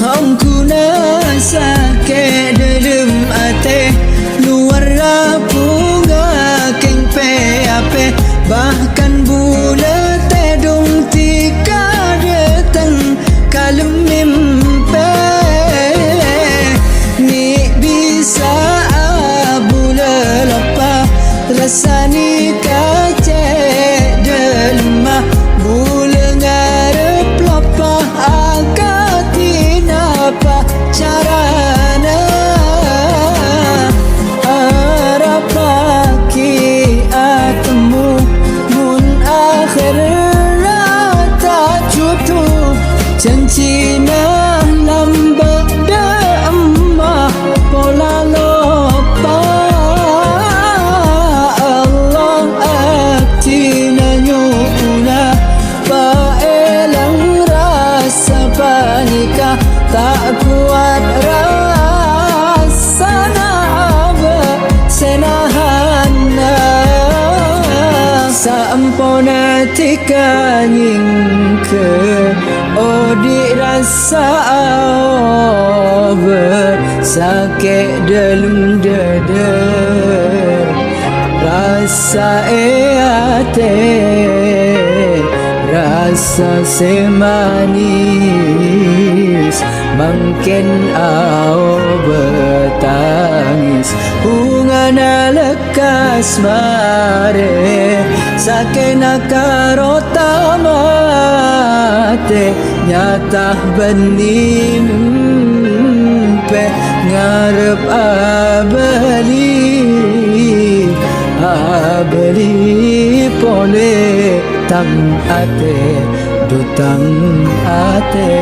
không kuna sa kede Sampona tika nyingke Odi rasa awa Sakit dalam dada Rasa eate Rasa semanis Mungkin au bertangis. Bunga na lekas mare Sakena karota mate Nyata benim pe Ngarep abali Abali pole Tang ate Dutang ate